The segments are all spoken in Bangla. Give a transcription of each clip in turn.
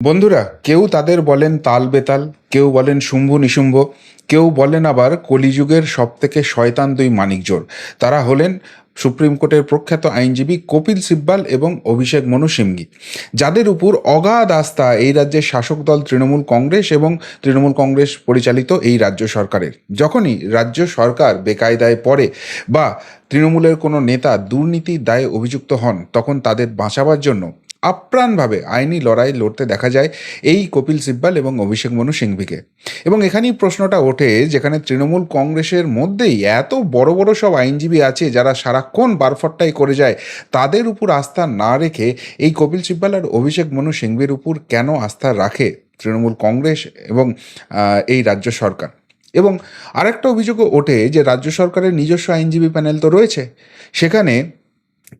বন্ধুরা, কেউ তাদের বলেন তাল বেতাল, কেউ বলেন শুম্ভ নিশুম্ভ, কেউ বলেন আবার কলিযুগের সবথেকে শয়তান দুই মানিকজোর তারা হলেন সুপ্রিম কোর্টের প্রখ্যাত আইনজীবী কপিল সিব্বাল এবং অভিষেক মনু সিংঘি যাদের উপর অগাধ আস্থা এই রাজ্যের শাসক দল তৃণমূল কংগ্রেস এবং তৃণমূল কংগ্রেস পরিচালিত এই রাজ্য সরকারের। যখনই রাজ্য সরকার বেকায়দায় পড়ে বা তৃণমূলের কোনো নেতা দুর্নীতির দায়ে অভিযুক্ত হন, তখন তাদের বাঁচাবার জন্য আপ্রাণভাবে আইনি লড়াই লড়তে দেখা যায় এই কপিল সিব্বাল এবং অভিষেক মনু সিংভিকে। এবং এখানেই প্রশ্নটা ওঠে যেখানে তৃণমূল কংগ্রেসের মধ্যেই এত বড় বড় সব আইনজীবী আছে যারা সারাক্ষণ বারফট্টাই করে যায়, তাদের উপর আস্থা না রেখে এই কপিল সিব্বাল আর অভিষেক মনু সিংভির উপর কেন আস্থা রাখে তৃণমূল কংগ্রেস এবং এই রাজ্য সরকার? এবং আরেকটা অভিযোগও ওঠে যে রাজ্য সরকারের নিজস্ব আইনজীবী প্যানেল তো রয়েছে, সেখানে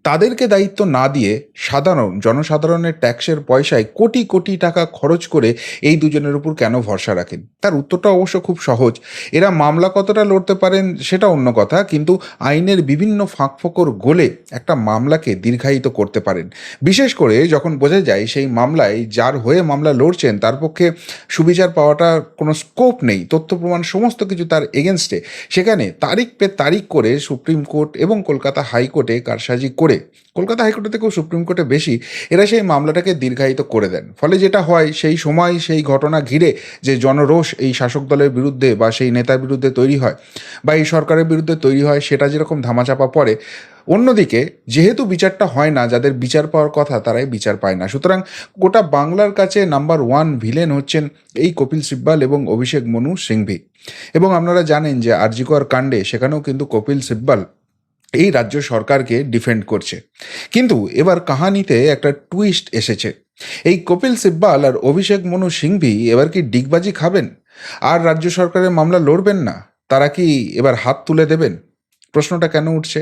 তাদেরকে দায়িত্ব না দিয়ে সাধারণ জনসাধারণের ট্যাক্সের পয়সায় কোটি কোটি টাকা খরচ করে এই দুজনের উপর কেন ভরসা রাখেন? তার উত্তরটা অবশ্য খুব সহজ। এরা মামলা কতটা লড়তে পারেন সেটা অন্য কথা, কিন্তু আইনের বিভিন্ন ফাঁকফোকর গোলে একটা মামলাকে দীর্ঘায়িত করতে পারেন। বিশেষ করে যখন বোঝা যায় সেই মামলায় যার হয়ে মামলা লড়ছেন, তার পক্ষে সুবিচার পাওয়াটা কোনো স্কোপ নেই, তথ্য প্রমাণ সমস্ত কিছু তার এগেনস্টে সেখানে তারিখ পে তারিখ করে সুপ্রিম কোর্ট এবং কলকাতা হাইকোর্টে কারসাজি করে কলকাতা হাইকোর্টে থেকেও সুপ্রিম কোর্টে বেশি এরা সেই মামলাটাকে দীর্ঘায়িত করে দেন। ফলে যেটা হয়, সেই সময় সেই ঘটনা ঘিরে যে জনরোষ এই শাসক দলের বিরুদ্ধে বা সেই নেতার বিরুদ্ধে তৈরি হয় বা এই সরকারের বিরুদ্ধে তৈরি হয়, সেটা যেরকম ধামাচাপা পড়ে, অন্যদিকে যেহেতু বিচারটা হয় না, যাদের বিচার পাওয়ার কথা তারাই বিচার পায় না। সুতরাং গোটা বাংলার কাছে নাম্বার ওয়ান ভিলেন হচ্ছেন এই কপিল সিব্বাল এবং অভিষেক মনু সিংভি। এবং আপনারা জানেন যে আরজিকর কাণ্ডে সেখানেও কিন্তু কপিল সিব্বাল এই রাজ্য সরকারকে ডিফেন্ড করছে। কিন্তু এবার কাহানিতে একটা টুইস্ট এসেছে। এই কপিল সিব্বাল আর অভিষেক মনু সিংভি এবার কি ডিগবাজি খাবেন? আর রাজ্য সরকারের মামলা লড়বেন না? তারা কি এবার হাত তুলে দেবেন? প্রশ্নটা কেন উঠছে?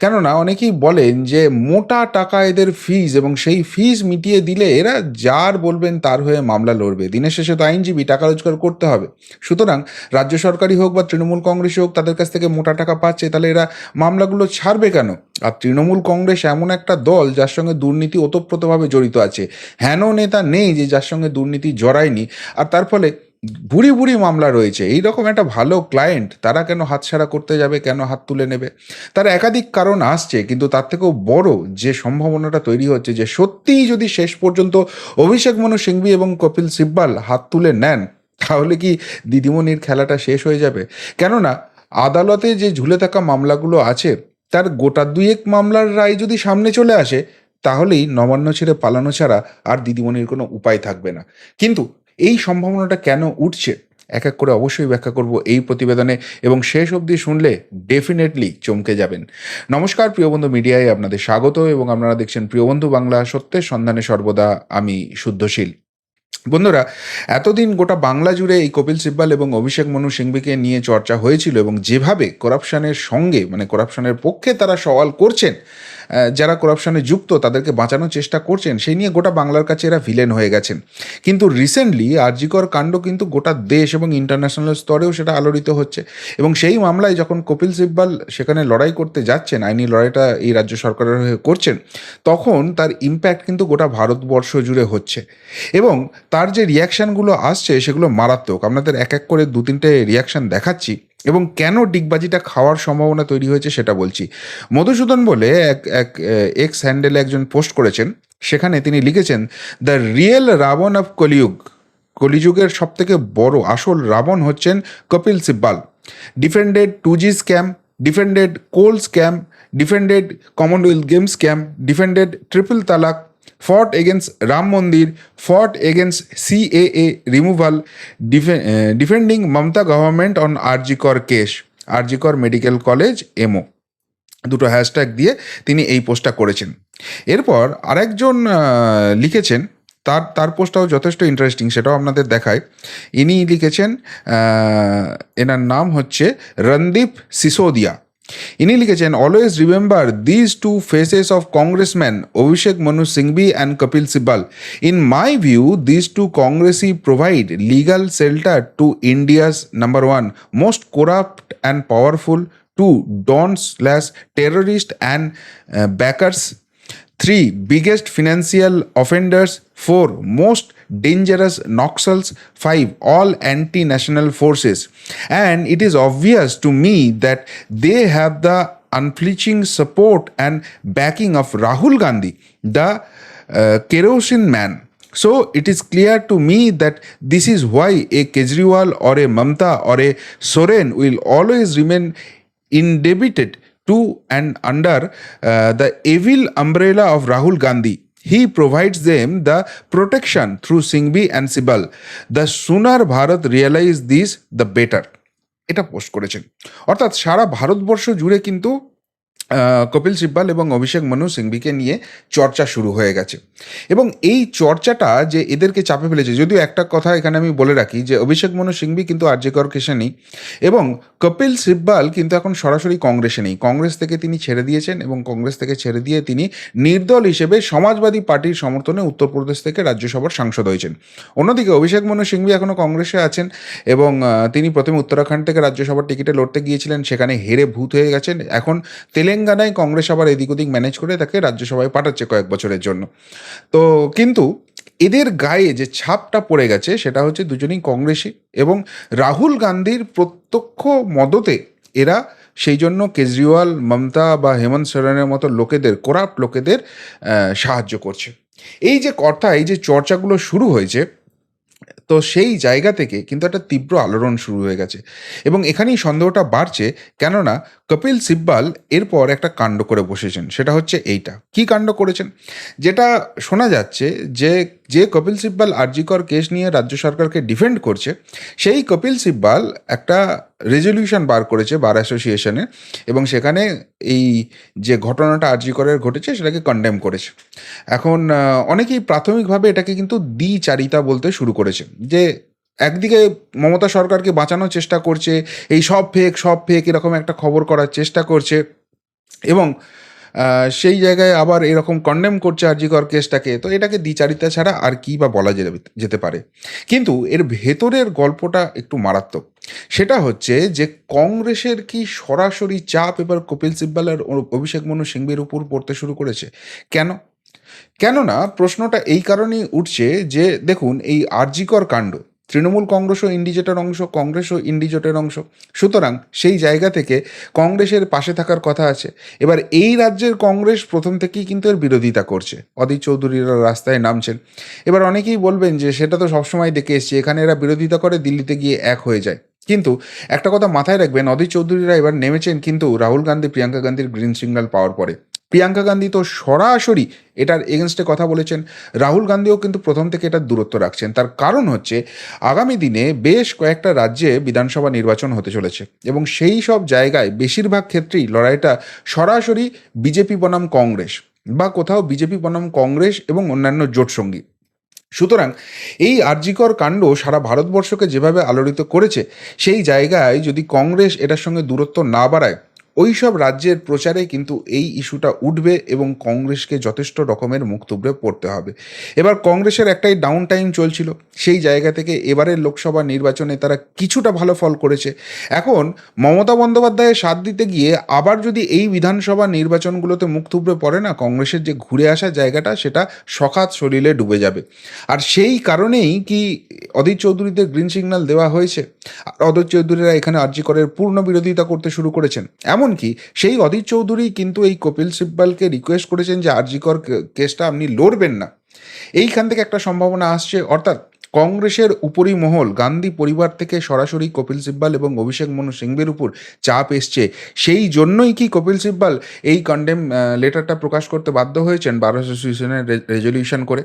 কেননা অনেকেই বলেন যে মোটা টাকা এদের ফিজ এবং সেই ফিজ মিটিয়ে দিলে এরা যার বলবেন তার হয়ে মামলা লড়বে। দিনের শেষে তো আইনজীবী টাকা রোজগার করতে হবে। সুতরাং রাজ্য সরকারই হোক বা তৃণমূল কংগ্রেস হোক তাদের কাছ থেকে মোটা টাকা পাচ্ছে, তাহলে এরা মামলাগুলো ছাড়বে কেন? আর তৃণমূল কংগ্রেস এমন একটা দল যার সঙ্গে দুর্নীতি ওতপ্রোতভাবে জড়িত আছে। হেন নেতা নেই যে যার সঙ্গে দুর্নীতি জড়ায়নি। আর তার ফলে ভুরি ভুরি মামলা রয়েছে। এই রকম একটা ভালো ক্লায়েন্ট তারা কেন হাতছাড়া করতে যাবে, কেন হাত তুলে নেবে? তার একাধিক কারণ আসছে, কিন্তু তার থেকেও বড় যে সম্ভাবনাটা তৈরি হচ্ছে, যে সত্যিই যদি শেষ পর্যন্ত অভিষেক মনু সিংভি এবং কপিল সিব্বাল হাত তুলে নেন, তাহলে কি দিদিমণির খেলাটা শেষ হয়ে যাবে? কেননা, আদালতে যে ঝুলে থাকা মামলাগুলো আছে, তার গোটা দুয়েক মামলার রায় যদি সামনে চলে আসে, তাহলেই নবান্ন ছেড়ে পালানো ছাড়া আর দিদিমণির কোনো উপায় থাকবে না। কিন্তু এই সম্ভাবনাটা কেন উঠছে? এক এক করে অবশ্যই ব্যাখ্যা করব এই প্রতিবেদনে এবং শেষ অবধি শুনলে ডেফিনেটলি চমকে যাবেন। নমস্কার প্রিয়বন্ধু মিডিয়ায় আপনাদের স্বাগত এবং আপনারা দেখছেন প্রিয়বন্ধু বাংলা সত্যের সন্ধানে সর্বদা আমি শুদ্ধশীল। বন্ধুরা, এতদিন গোটা বাংলা জুড়ে এই কপিল সিব্বাল এবং অভিষেক মনু সিংভিকে নিয়ে চর্চা হয়েছিল এবং যেভাবে করাপশনের সঙ্গে মানে করাপশনের পক্ষে তারা সওয়াল করছেন যারা করাপশনে যুক্ত, তাদেরকে বাঁচানোর চেষ্টা করছেন, সেই নিয়ে গোটা বাংলার কাছে এরা ভিলেন হয়ে গেছেন। কিন্তু রিসেন্টলি আরজিকর কাণ্ড কিন্তু গোটা দেশ এবং ইন্টারন্যাশনাল স্তরেও সেটা আলোড়িত হচ্ছে। এবং সেই মামলায় যখন কপিল সিব্বাল সেখানে লড়াই করতে যাচ্ছেন, আইনি লড়াইটা এই রাজ্য সরকারের হয়ে করছেন, তখন তার ইম্প্যাক্ট কিন্তু গোটা ভারতবর্ষ জুড়ে হচ্ছে। এবং তার যে রিয়াকশানগুলো আসছে, সেগুলো মারাত্মক। আপনাদের এক এক করে দু তিনটে রিয়াকশান দেখাচ্ছি। এবং কেন ডিগবাজিটা খাওয়ার সম্ভাবনা তৈরি হয়েছে সেটা বলছি। মধুসূদন বলে এক এক এক্স হ্যান্ডেলে একজন পোস্ট করেছেন, সেখানে তিনি লিখেছেন দ্য রিয়েল রাবণ অফ কলিযুগ কলিযুগের সব থেকে বড় আসল রাবণ হচ্ছেন Kapil Sibal. Defended two G scam defended coal scam defended commonwealth game scam defended triple তালাক fought against Ram Mandir fought against a removal defending Mamata government on RG Kar case RG Kar medical college এমও দুটো হ্যাশট্যাগ দিয়ে তিনি এই পোস্টটা করেছেন। এরপর আরেকজন লিখেছেন, তার তার পোস্টটাও যথেষ্ট ইন্টারেস্টিং সেটাও আপনাদের দেখায় ইনি লিখেছেন এনার নাম হচ্ছে রণদীপ সিসোদিয়া। ইনি লিখেছেন always remember this two faces of congressman Abhishek Manu Singhvi and Kapil Sibal in my view this two কংগ্রেসি provide legal shelter to India's number one most corrupt and powerful to don slash terrorist and backers Three, biggest financial offenders. Four, most dangerous Noxals, 5 all anti national forces. And it is obvious to me that they have the unflinching support and backing of Rahul Gandhi, the uh, kerosene man. So it is clear to me that this is why a Kejriwal or a Mamta or a Soren will always remain indebted to and under uh, the evil umbrella of Rahul Gandhi. He provides them the protection through Singhvi and Sibal. The sooner Bharat realize this, the better. এটা পোস্ট করেছেন অর্থাৎ সারা ভারতবর্ষ জুড়ে কিন্তু কপিল সিব্বাল এবং অভিষেক মনু সিংভিকে নিয়ে চর্চা শুরু হয়ে গেছে। এবং এই চর্চাটা যে এদেরকে চাপে ফেলেছে, যদিও একটা কথা এখানে আমি বলে রাখি যে অভিষেক মনু সিংভি কিন্তু আর্যকর নেই এবং কপিল সিব্বাল কিন্তু এখন সরাসরি কংগ্রেসে নেই। কংগ্রেস থেকে তিনি ছেড়ে দিয়েছেন এবং কংগ্রেস থেকে ছেড়ে দিয়ে তিনি নির্দল হিসেবে সমাজবাদী পার্টির সমর্থনে উত্তরপ্রদেশ থেকে রাজ্যসভার সাংসদ হয়েছেন। অন্যদিকে অভিষেক মনু সিংভি এখনও কংগ্রেসে আছেন এবং তিনি প্রথমে উত্তরাখণ্ড থেকে রাজ্যসভার টিকিটে লড়তে গিয়েছিলেন, সেখানে হেরে ভূত হয়ে গেছেন। এখন তেলেঙ্গানায় কংগ্রেস আবার এদিক ওদিক ম্যানেজ করে তাকে রাজ্যসভায় পাঠাচ্ছে কয়েক বছরের জন্য। তো কিন্তু এদের গায়ে যে ছাপটা পড়ে গেছে সেটা হচ্ছে দুজনেই কংগ্রেসী এবং রাহুল গান্ধীর প্রত্যক্ষ মদতে এরা সেই জন্য কেজরিওয়াল, মমতা বা হেমন্ত সোরেনের মতো লোকেদের, করাপ্ট লোকেদের সাহায্য করছে। এই যে কথা, এই যে চর্চাগুলো শুরু হয়েছে তো সেই জায়গা থেকে কিন্তু একটা তীব্র আলোড়ন শুরু হয়ে গেছে। এবং এখানেই সন্দেহটা বাড়ছে কেননা কপিল সিব্বাল এরপর একটা কাণ্ড করে বসেছেন, সেটা হচ্ছে এইটা। কি কাণ্ড করেছেন? যেটা শোনা যাচ্ছে যে যে কপিল সিব্বাল আরজিকর কেস নিয়ে রাজ্য সরকারকে ডিফেন্ড করছে, সেই কপিল সিব্বাল একটা রেজলিউশন বার করেছে বার অ্যাসোসিয়েশনে এবং সেখানে এই যে ঘটনাটা আরজিকরের ঘটেছে সেটাকে কন্ডেম করেছে। এখন অনেকেই প্রাথমিকভাবে এটাকে কিন্তু দ্বিচারিতা বলতে শুরু করেছে যে একদিকে মমতা সরকারকে বাঁচানোর চেষ্টা করছে, এই সব ফেক সব ফেক এরকম একটা খবর করার চেষ্টা করছে এবং সেই জায়গায় আবার এরকম কন্ডেম করছে আরজিকর কেসটাকে, তো এটাকে দ্বিচারিতা ছাড়া আর কি বা বলা যেতে পারে কিন্তু এর ভেতরের গল্পটা একটু মারাত্মক। সেটা হচ্ছে যে কংগ্রেসের কি সরাসরি চাপ এবার কপিল সিব্বাল আর অভিষেক মনু সিংভির উপর পড়তে শুরু করেছে? কেন? কেননা প্রশ্নটা এই কারণেই উঠছে যে দেখুন, এই আরজিকর কাণ্ড তৃণমূল কংগ্রেসও ইন্ডিজেটের অংশ, কংগ্রেসও ইন্ডিজেটের অংশ। সুতরাং সেই জায়গা থেকে কংগ্রেসের পাশে থাকার কথা আছে। এবার এই রাজ্যের কংগ্রেস প্রথম থেকেই কিন্তু এর বিরোধিতা করছে। অদিত চৌধুরীরা রাস্তায় নামছেন। এবার অনেকেই বলবেন যে সেটা তো সবসময় দেখে এসছে, এখানে এরা বিরোধিতা করে দিল্লিতে গিয়ে এক হয়ে যায়। কিন্তু একটা কথা মাথায় রাখবেন, অদিত চৌধুরীরা এবার নেমেছেন কিন্তু রাহুল গান্ধী, প্রিয়াঙ্কা গান্ধীর গ্রিন সিগন্যাল পাওয়ার পরে। প্রিয়াঙ্কা গান্ধী তো সরাসরি এটার এগেনস্টে কথা বলেছেন। রাহুল গান্ধীও কিন্তু প্রথম থেকে এটার দূরত্ব রাখছেন। তার কারণ হচ্ছে, আগামী দিনে বেশ কয়েকটা রাজ্যে বিধানসভা নির্বাচন হতে চলেছে এবং সেই সব জায়গায় বেশিরভাগ ক্ষেত্রেই লড়াইটা সরাসরি বিজেপি বনাম কংগ্রেস বা কোথাও বিজেপি বনাম কংগ্রেস এবং অন্যান্য জোটসঙ্গী। সুতরাং এই আর্যিকর কাণ্ড সারা ভারতবর্ষকে যেভাবে আলোড়িত করেছে, সেই জায়গায় যদি কংগ্রেস এটার সঙ্গে দূরত্ব না বাড়ায় ওই সব রাজ্যের প্রচারে কিন্তু এই ইস্যুটা উঠবে এবং কংগ্রেসকে যথেষ্ট রকমের মুখ থুবড়ে পড়তে হবে। এবার কংগ্রেসের একটাই ডাউন টাইম চলছিল, সেই জায়গা থেকে এবারের লোকসভা নির্বাচনে তারা কিছুটা ভালো ফল করেছে। এখন মমতা বন্দ্যোপাধ্যায়ের সাথ দিতে গিয়ে আবার যদি এই বিধানসভা নির্বাচনগুলোতে মুখ থুবড়ে পড়ে না, কংগ্রেসের যে ঘুরে আসা জায়গাটা, সেটা সখাত শরীরে ডুবে যাবে। আর সেই কারণেই কি অধীর চৌধুরীদের গ্রিন সিগন্যাল দেওয়া হয়েছে? আর অধীর চৌধুরীরা এখানে আর্যিকরের পূর্ণ বিরোধিতা করতে শুরু করেছেন। এমনকি সেই অধীর চৌধুরী কিন্তু এই কপিল সিব্বালকে রিকোয়েস্ট করেছেন যে আর্যিকর কে- কেসটা আপনি লড়বেন না। এইখান থেকে একটা সম্ভাবনা আসছে, অর্থাৎ কংগ্রেসের উপরি মহল, গান্ধী পরিবার থেকে সরাসরি কপিল সিব্বাল এবং অভিষেক মনু সিংভের উপর চাপ এসছে। সেই জন্যই কি কপিল সিব্বাল এই কন্ডেম লেটারটা প্রকাশ করতে বাধ্য হয়েছেন বার অ্যাসোসিয়েশনের রেজলিউশন করে?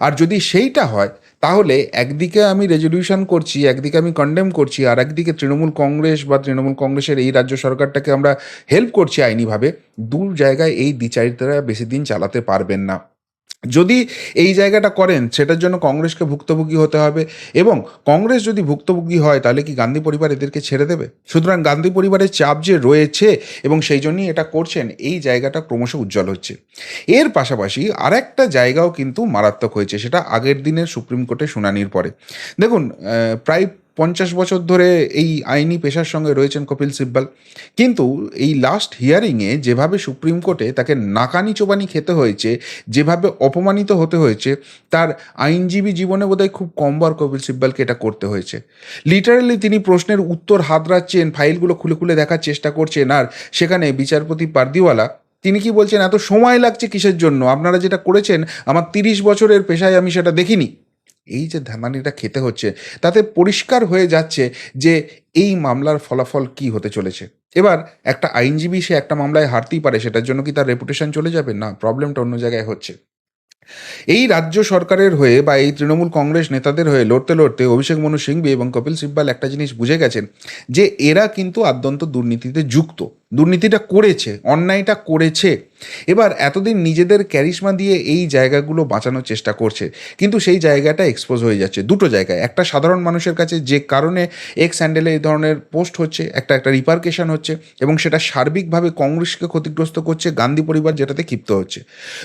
আর যদি সেইটা হয় তাহলে একদিকে আমি রেজলিউশন করছি, একদিকে আমি কন্ডেম করছি, আর একদিকে তৃণমূল কংগ্রেস বা তৃণমূল কংগ্রেসের এই রাজ্য সরকারটাকে আমরা হেল্প করছি আইনিভাবে। দূর জায়গায় এই দ্বিচারিতারা বেশি দিন চালাতে পারবেন না। যদি এই জায়গাটা করেন, সেটার জন্য কংগ্রেসকে ভুক্তভোগী হতে হবে এবং কংগ্রেস যদি ভুক্তভোগী হয়, তাহলে কি গান্ধী পরিবার এদেরকে ছেড়ে দেবে? সুতরাং গান্ধী পরিবারের চাপ যে রয়েছে এবং সেই জন্যই এটা করছেন, এই জায়গাটা ক্রমশ উজ্জ্বল হচ্ছে। এর পাশাপাশি আরেকটা জায়গাও কিন্তু মারাত্মক হয়েছে, সেটা আগের দিনের সুপ্রিম কোর্টে শুনানির পরে। দেখুন প্রায় পঞ্চাশ বছর ধরে এই আইনি পেশার সঙ্গে রয়েছেন কপিল সিব্বাল। কিন্তু এই লাস্ট হিয়ারিংয়ে যেভাবে সুপ্রিম কোর্টে তাকে নাকানি চোবানি খেতে হয়েছে, যেভাবে অপমানিত হতে হয়েছে, তার আইনজীবী জীবনে বোধহয় খুব কমবার কপিল সিব্বালকে এটা করতে হয়েছে। লিটারালি তিনি প্রশ্নের উত্তর হাতড়াচ্ছেন, ফাইলগুলো খুলে খুলে দেখার চেষ্টা করছেন, আর সেখানে বিচারপতি পারদিওয়ালা, তিনি কি বলছেন, এত সময় লাগছে কিসের জন্য? আপনারা যেটা করেছেন, আমার তিরিশ বছরের পেশায় আমি সেটা দেখিনি। এই যে ধামানিটা খেতে হচ্ছে, তাতে পরিষ্কার হয়ে যাচ্ছে যে এই মামলার ফলাফল কি হতে চলেছে। এবার একটা আইনজীবী সে একটা মামলায় হারতেই পারে, সেটার জন্য কি তার রেপুটেশন চলে যাবে? না প্রবলেমটা অন্য জায়গায় হচ্ছে। এই রাজ্য সরকারের হয়ে বা এই তৃণমূল কংগ্রেস নেতাদের হয়ে লড়তে লড়তে অভিষেক মনু সিংবি এবং কপিল সিব্বাল একটা জিনিস বুঝে গেছেন যে এরা কিন্তু আদ্যন্ত দুর্নীতিতে যুক্ত। দুর্নীতিটা করেছে, অন্যায়টা করেছে। এবার এতদিন নিজেদের ক্যারিশমা দিয়ে এই জায়গাগুলো বাঁচানোর চেষ্টা করছে, কিন্তু সেই জায়গাটা এক্সপোজ হয়ে যাচ্ছে দুটো জায়গায়। একটা সাধারণ মানুষের কাছে যে কারণে এক্স হ্যান্ডেলে এই ধরনের পোস্ট হচ্ছে, একটা একটা রিপার্কেশন হচ্ছে এবং সেটা সার্বিকভাবে কংগ্রেসকে ক্ষতিগ্রস্ত করছে, গান্ধী পরিবার যেটাতে ক্ষিপ্ত হচ্ছে।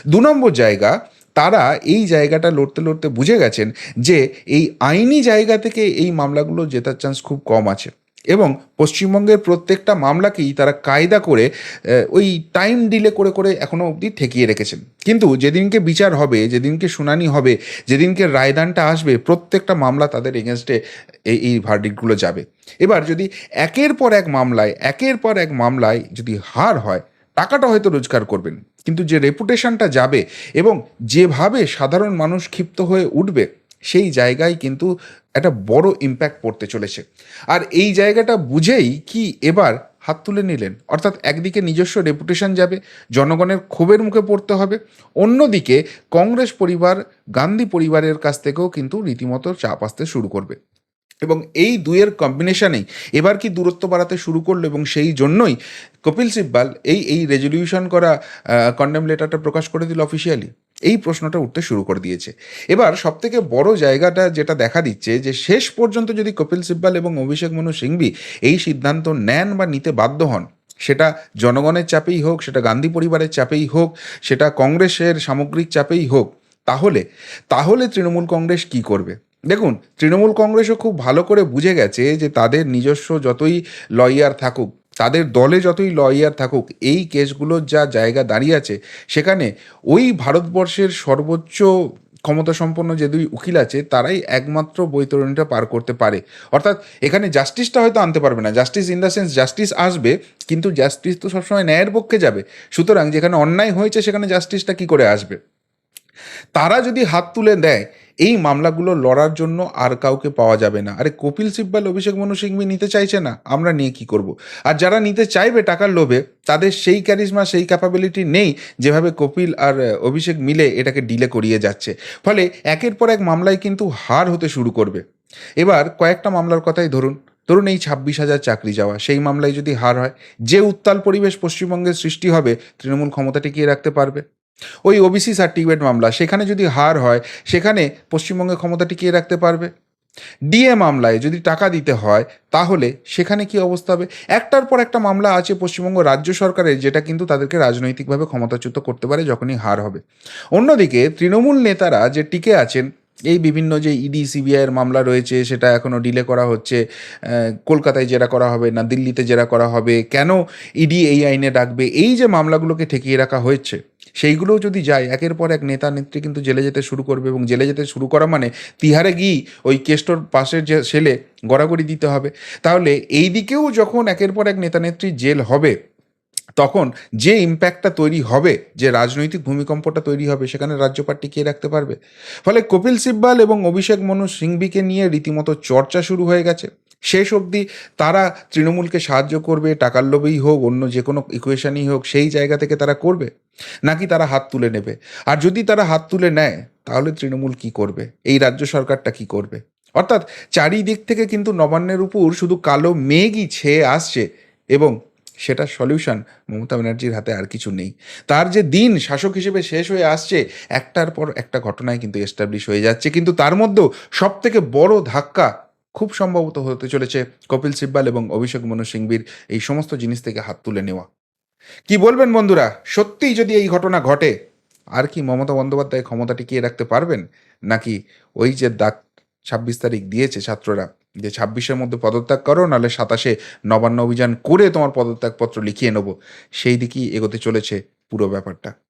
দু নম্বর জায়গা, তারা এই জায়গাটা লড়তে লড়তে বুঝে গেছেন যে এই আইনি জায়গা থেকে এই মামলাগুলো জেতার চান্স খুব কম আছে। এবং পশ্চিমবঙ্গের প্রত্যেকটা মামলাকেই তারা কায়দা করে ওই টাইম ডিলে করে করে এখনও অবধি ঠেকিয়ে রেখেছেন। কিন্তু যেদিনকে বিচার হবে, যেদিনকে শুনানি হবে, যেদিনকে রায়দানটা আসবে, প্রত্যেকটা মামলা তাদের এগেনস্টে এই এই ভার্ডিকগুলো যাবে। এবার যদি একের পর এক মামলায়, একের পর এক মামলায় যদি হার হয়, টাকাটা হয়তো রোজগার করবেন। কিন্তু যে রেপুটেশনটা যাবে এবং যেভাবে সাধারণ মানুষ ক্ষিপ্ত হয়ে উঠবে সেই জায়গায় কিন্তু একটা বড় ইম্প্যাক্ট পড়তে চলেছে। আর এই জায়গাটা বুঝেই কি এবার হাত তুলে নিলেন। অর্থাৎ একদিকে নিজস্ব রেপুটেশন যাবে, জনগণের ক্ষোভের মুখে পড়তে হবে, অন্যদিকে কংগ্রেস পরিবার, গান্ধী পরিবারের কাছ থেকেও কিন্তু রীতিমতো চাপ আসতে শুরু করবে। এবং এই দুয়ের কম্বিনেশনেই এবার কি দূরত্ব বাড়াতে শুরু করল এবং সেই জন্যই কপিল সিব্বাল এই এই রেজলিউশন করা কন্ডেম লেটারটা প্রকাশ করে দিল অফিসিয়ালি এই প্রশ্নটা উঠতে শুরু করে দিয়েছে। এবার সবথেকে বড় জায়গাটা যেটা দেখা দিচ্ছে যে শেষ পর্যন্ত যদি কপিল সিব্বাল এবং অভিষেক মনু সিংভি এই সিদ্ধান্ত নেন বা নিতে বাধ্য হন, সেটা জনগণের চাপেই হোক, সেটা গান্ধী পরিবারের চাপেই হোক, সেটা কংগ্রেসের সামগ্রিক চাপেই হোক, তাহলে তাহলে তৃণমূল কংগ্রেস কি করবে? দেখুন, তৃণমূল কংগ্রেসও খুব ভালো করে বুঝে গেছে যে তাদের নিজস্ব যতই লয়ার থাকুক তাদের দলে যতই লয়ার থাকুক, এই কেসগুলোর যা জায়গা দাঁড়িয়ে আছে, সেখানে ওই ভারতবর্ষের সর্বোচ্চ ক্ষমতা সম্পন্ন যে দুই উকিল আছে, তারাই একমাত্র বৈতরণীটা পার করতে পারে। অর্থাৎ এখানে জাস্টিসটা হয়তো আনতে পারবে না। Justice in the sense justice আসবে, কিন্তু জাস্টিস তো সবসময় ন্যায়ের পক্ষে যাবে। সুতরাং যেখানে অন্যায় হয়েছে, সেখানে জাস্টিসটা কি করে আসবে? তারা যদি হাত তুলে দেয় এই মামলাগুলো লড়ার জন্য আর কাউকে পাওয়া যাবে না। আরে কপিল সিব্বাল, অভিষেক মনু সিংভি নিতে চাইছে না, আমরা নিয়ে কি করব? আর যারা নিতে চাইবে টাকার লোভে, তাদের সেই ক্যারিজমা সেই ক্যাপাবিলিটি নেই যেভাবে কপিল আর অভিষেক মিলে এটাকে ডিলে করিয়ে যাচ্ছে। ফলে একের পর এক মামলায় কিন্তু হার হতে শুরু করবে। এবার কয়েকটা মামলার কথাই ধরুন। ধরুন এই ছাব্বিশ হাজার চাকরি যাওয়া, সেই মামলায় যদি হার হয়, যে উত্তাল পরিবেশ পশ্চিমবঙ্গের সৃষ্টি হবে, তৃণমূল ক্ষমতা টিকিয়ে রাখতে পারবে। ওই ওবিসি সার্টিফিকেট মামলা, সেখানে যদি হার হয়, সেখানে পশ্চিমবঙ্গে ক্ষমতা টিকিয়ে রাখতে পারবে। ডিএ মামলায় যদি টাকা দিতে হয়, তাহলে সেখানে কি অবস্থা হবে? একটার পর একটা মামলা আছে পশ্চিমবঙ্গ রাজ্য সরকারের, যেটা কিন্তু তাদেরকে রাজনৈতিকভাবে ক্ষমতাচ্যুত করতে পারে যখনই হার হবে। অন্যদিকে তৃণমূল নেতারা যে টিকে আছেন, এই বিভিন্ন যে ইডি সিবিআইয়ের মামলা রয়েছে, সেটা এখনও ডিলে করা হচ্ছে কলকাতায় জেরা করা হবে না, দিল্লিতে জেরা করা হবে, কেন ইডি এই আইনে ডাকবে? এই যে মামলাগুলোকে ঠেকিয়ে রাখা হয়েছে সেইগুলোও যদি যায়, একের পর এক নেতা নেত্রী কিন্তু জেলে যেতে শুরু করবে এবং জেলে যেতে শুরু করা মানে তিহারে গিয়ে ওই কেষ্টর পাশের যে সেলে গড়াগড়ি দিতে হবে। তাহলে এই দিকেও যখন একের পর এক নেতা নেত্রী জেল হবে, তখন যে ইম্প্যাক্টটা তৈরি হবে, যে রাজনৈতিক ভূমিকম্পটা তৈরি হবে, সেখানে রাজ্যপাল টিকিয়ে রাখতে পারবে। ফলে কপিল সিব্বাল এবং অভিষেক মনু সিংভিকে নিয়ে রীতিমতো চর্চা শুরু হয়ে গেছে। শেষ অবধি তারা তৃণমূলকে সাহায্য করবে, টাকার লোভেই হোক, অন্য যে কোনো ইকুয়েশনই হোক, সেই জায়গা থেকে তারা করবে? নাকি তারা হাত তুলে নেবে? আর যদি তারা হাত তুলে নেয়, তাহলে তৃণমূল কি করবে? এই রাজ্য সরকারটা কি করবে? অর্থাৎ চারিদিক থেকে কিন্তু নবান্নের উপর শুধু কালো মেঘই ছেয়ে আসছে এবং সেটা সলিউশন মমতা ব্যানার্জির হাতে আর কিছু নেই। তার যে দিন শাসক হিসেবে শেষ হয়ে আসছে, একটার পর একটা ঘটনায় কিন্তু এস্টাবলিশ হয়ে যাচ্ছে। কিন্তু তার মধ্যেও সব থেকে বড় ধাক্কা খুব সম্ভবত হতে চলেছে কপিল সিব্বাল এবং অভিষেক মনু সিংভির এই সমস্ত জিনিস থেকে হাত তুলে নেওয়া। কি বলবেন বন্ধুরা? সত্যিই যদি এই ঘটনা ঘটে, আর কি মমতা বন্দ্যোপাধ্যায় ক্ষমতা টিকিয়ে রাখতে পারবেন? নাকি ওই যে দাগ ছাব্বিশ তারিখ দিয়েছে ছাত্ররা, যে ছাব্বিশের মধ্যে পদত্যাগ করো, নাহলে সাতাশে নবান্ন অভিযান করে তোমার পদত্যাগপত্র লিখিয়ে নেব। সেই দিকেই এগোতে চলেছে পুরো ব্যাপারটা।